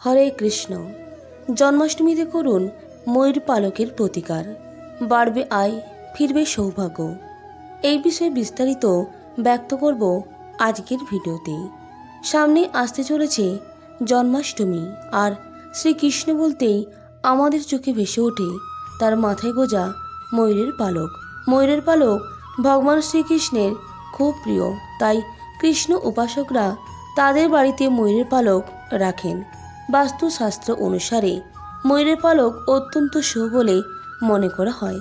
হরে কৃষ্ণ। জন্মাষ্টমীতে করুন ময়ূর পালকের প্রতিকার। বাড়বে আয়, ফিরবে সৌভাগ্য। এই বিষয়ে বিস্তারিত ব্যক্ত করব আজকের ভিডিওতে। সামনে আসতে চলেছে জন্মাষ্টমী আর শ্রীকৃষ্ণ বলতেই আমাদের চোখে ভেসে ওঠে তার মাথায় গোজা ময়ূরের পালক। ময়ূরের পালক ভগবান শ্রীকৃষ্ণের খুব প্রিয়, তাই কৃষ্ণ উপাসকরা তাদের বাড়িতে ময়ূরের পালক রাখেন। বাস্তুশাস্ত্র অনুসারে ময়ূরের পালক অত্যন্ত শুভ বলে মনে করা হয়।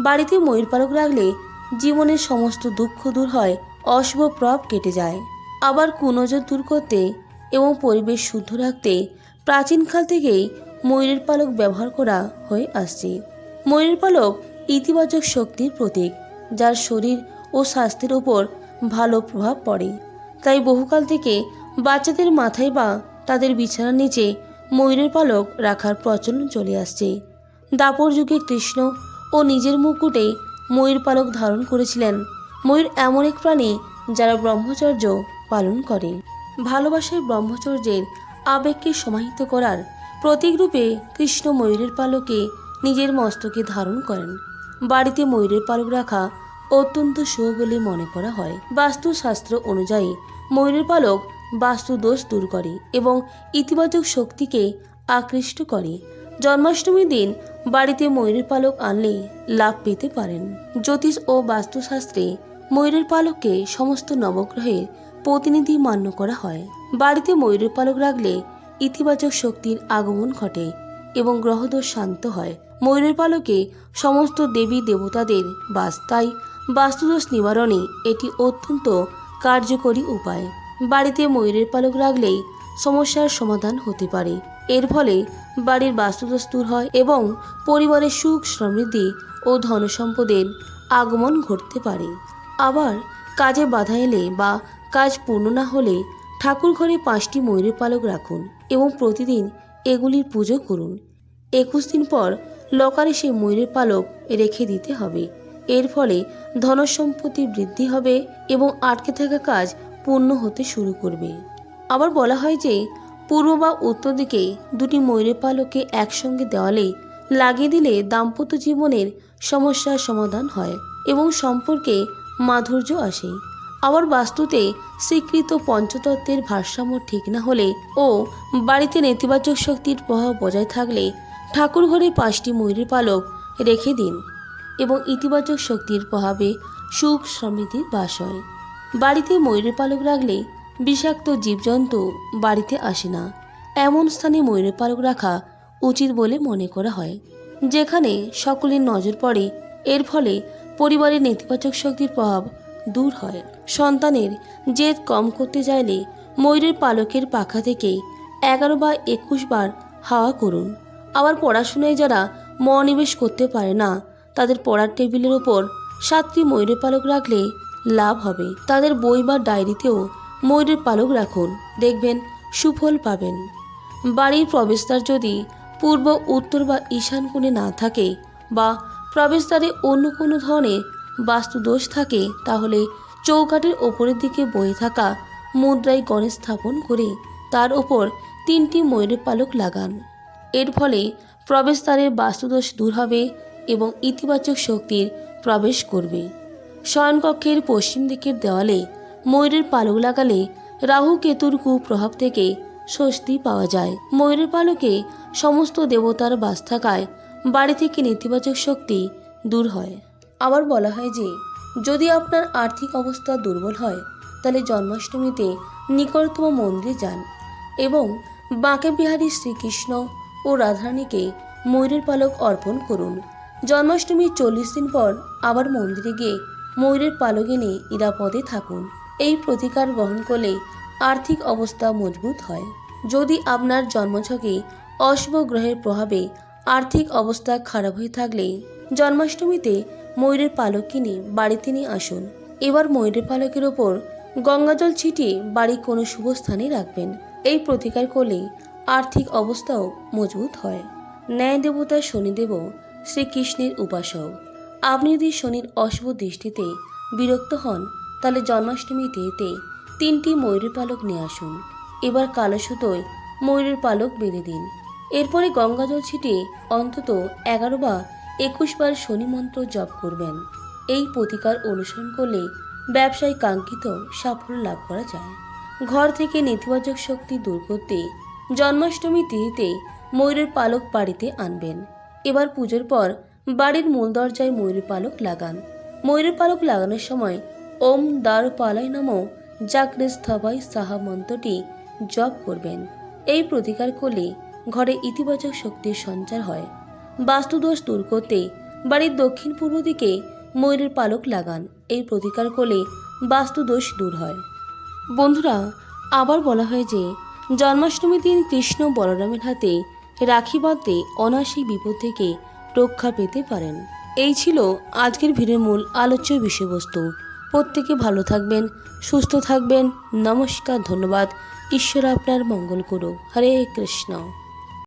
বাড়িতে ময়ূর পালক রাখলে জীবনের সমস্ত দুঃখ দূর হয়, অশুভ প্রভাব কেটে যায়। আবার কুনজর দূর করতে এবং পরিবেশ শুদ্ধ রাখতে প্রাচীনকাল থেকেই ময়ূরের পালক ব্যবহার করা হয়ে আসছে। ময়ূরের পালক ইতিবাচক শক্তির প্রতীক, যার শরীর ও স্বাস্থ্যের উপর ভালো প্রভাব পড়ে। তাই বহুকাল থেকে বাচ্চাদের মাথায় বা তাদের বিছানার নিচে ময়ূরের পালক রাখার প্রচলন চলে আসছে। দাপর যুগে কৃষ্ণ ও নিজের মুকুটে ময়ূর পালক ধারণ করেছিলেন। ময়ূর এমন এক প্রাণী যারা ব্রহ্মচর্য পালন করে। ভালোবাসায় ব্রহ্মচর্যের আবেগকে সমাহিত করার প্রতীকরূপে কৃষ্ণ ময়ূরের পালকে নিজের মস্তকে ধারণ করেন। বাড়িতে ময়ূরের পালক রাখা অত্যন্ত শুভ বলে মনে করা হয়। বাস্তুশাস্ত্র অনুযায়ী ময়ূরের পালক বাস্তু দোষ দূর করে এবং ইতিবাচক শক্তিকে আকৃষ্ট করে। জন্মাষ্টমীর দিন বাড়িতে ময়ূরের পালক আনলে লাভ পেতে পারেন। জ্যোতিষ ও বাস্তুশাস্ত্রে ময়ূরের পালককে সমস্ত নবগ্রহের প্রতিনিধি মান্য করা হয়। বাড়িতে ময়ূরের পালক রাখলে ইতিবাচক শক্তির আগমন ঘটে এবং গ্রহদোষ শান্ত হয়। ময়ূরের পালকে সমস্ত দেবী দেবতাদের বাস, তাই বাস্তুদোষ নিবারণে এটি অত্যন্ত কার্যকরী উপায়। বাড়িতে ময়ূরের পালক রাখলেই সমস্যার সমাধান হতে পারে। এর ফলে বাড়ির বাস্তুদোষ দূর হয় এবং পরিবারের সুখ সমৃদ্ধি ও ধনসম্পদের আগমন ঘটতে পারে। আবার কাজে বাধা এলে বা কাজ পূর্ণ না হলে ঠাকুর ঘরে পাঁচটি ময়ূরের পালক রাখুন এবং প্রতিদিন এগুলির পুজো করুন। একুশ দিন পর লকারে সেই ময়ূরের পালক রেখে দিতে হবে। এর ফলে ধনসম্পত্তি বৃদ্ধি হবে এবং আটকে থাকা কাজ পূর্ণ হতে শুরু করবে। আবার বলা হয় যে, পূর্ব বা উত্তর দিকে দুটি ময়ূরের পালকে একসঙ্গে দেওয়ালে লাগিয়ে দিলে দাম্পত্য জীবনের সমস্যার সমাধান হয় এবং সম্পর্কে মাধুর্য আসে। আবার বাস্তুতে স্বীকৃত পঞ্চতত্ত্বের ভারসাম্য ঠিক না হলে ও বাড়িতে নেতিবাচক শক্তির প্রভাব বজায় থাকলে ঠাকুর ঘরে পাঁচটি ময়ূরের পালক রেখে দিন এবং ইতিবাচক শক্তির প্রভাবে সুখ সমৃদ্ধির বাস হয়। বাড়িতে ময়ূরের পালক রাখলে বিষাক্ত জীবজন্তু বাড়িতে আসে না। এমন স্থানে ময়ূরের পালক রাখা উচিত বলে মনে করা হয়, যেখানে সকলের নজর পড়ে। এর ফলে পরিবারের নেতিবাচক শক্তির প্রভাব দূর হয়। সন্তানের জেদ কম করতে চাইলে ময়ূরের পালকের পাখা থেকে এগারো বা একুশ বার হাওয়া করুন। আবার পড়াশোনায় যারা মনোনিবেশ করতে পারে না, তাদের পড়ার টেবিলের ওপর সাতটি ময়ূরের পালক রাখলে লাভ হবে। তাদের বই বা ডায়েরিতেও ময়ূরের পালক রাখুন। দেখবেন সুফল পাবেন। বাড়ির প্রবেশদ্বার যদি পূর্ব, উত্তর বা ঈশান কোণে না থাকে বা প্রবেশদ্বারে অন্য কোনো ধরনের বাস্তুদোষ থাকে, তাহলে চৌকাঠের ওপরের দিকে বয়ে থাকা মুদ্রায় গণেশ স্থাপন করে তার ওপর তিনটি ময়ূরের পালক লাগান। এর ফলে প্রবেশদ্বারের বাস্তুদোষ দূর হবে এবং ইতিবাচক শক্তির প্রবেশ করবে। শয়নকক্ষের পশ্চিম দিকের দেওয়ালে ময়ূরের পালক লাগালে রাহু কেতুর কুপ্রভাব থেকে স্বস্তি পাওয়া যায়। ময়ূরের পালকে সমস্ত দেবতার বাস থাকায় বাড়ি থেকে নেতিবাচক শক্তি দূর হয়। আবার বলা হয় যে, যদি আপনার আর্থিক অবস্থা দুর্বল হয়, তাহলে জন্মাষ্টমীতে নিকটতম মন্দিরে যান এবং বাঁকে বিহারী শ্রীকৃষ্ণ ও রাধারানীকে ময়ূরের পালক অর্পণ করুন। জন্মাষ্টমীর চল্লিশ দিন পর আবার মন্দিরে গিয়ে ময়ূরের পালক এনে নিরাপদে থাকুন। এই প্রতিকার গ্রহণ করলে আর্থিক অবস্থা মজবুত হয়। যদি আপনার জন্মছকে অশুভ গ্রহের প্রভাবে আর্থিক অবস্থা খারাপ হয়ে থাকলে জন্মাষ্টমীতে ময়ূরের পালক কিনে বাড়িতে নিয়ে আসুন। এবার ময়ূরের পালকের ওপর গঙ্গাজল ছিটিয়ে বাড়ির কোনো শুভ স্থানে রাখবেন। এই প্রতিকার করলে আর্থিক অবস্থাও মজবুত হয়। ন্যায় দেবতা শনিদেবও শ্রীকৃষ্ণের উপাসক। আপনি যদি শনির অশুভ দৃষ্টিতে বিরক্ত হন, তাহলে জন্মাষ্টমীতে তিনটি ময়ূরের পালক নিয়ে আসুন। এবার কালো সুতোয় ময়ূরের পালক বেঁধে দিন। এরপরে গঙ্গাজল ছিটিয়ে অন্তত এগারো বা একুশ বার শনি মন্ত্র জপ করবেন। এই প্রতিকার অনুসরণ করলে ব্যবসায় কাঙ্ক্ষিত সাফল্য লাভ করা যায়। ঘর থেকে নেতিবাচক শক্তি দূর করতে জন্মাষ্টমী তিথিতে ময়ূরের পালক বাড়িতে আনবেন। এবার পুজোর পর বাড়ির মূল দরজায় ময়ূরের পালক লাগান। ময়ূরের পালক লাগানোর সময় ওম দ্বার পালাই নাম জাগ্রে স্থবাই সাহা মন্ত্রটি জপ করবেন। এই প্রতিকার করলে ঘরে ইতিবাচক শক্তির সঞ্চার হয়। বাস্তুদোষ দূর করতে বাড়ির দক্ষিণ পূর্ব দিকে ময়ূরের পালক লাগান। এই প্রতিকার করলে বাস্তুদোষ দূর হয়। বন্ধুরা, আবার বলা হয় যে, জন্মাষ্টমীর দিন কৃষ্ণ বলরামের হাতে রাখি বাঁধতে অনাসিক বিপদ থেকে রক্ষা পেতে পারেন। এই ছিল আজকের ভিড়ের মূল আলোচ্য বিষয়বস্তু। প্রত্যেকে ভালো থাকবেন, সুস্থ থাকবেন। নমস্কার, ধন্যবাদ। ঈশ্বর আপনার মঙ্গল করুক। হরে কৃষ্ণ।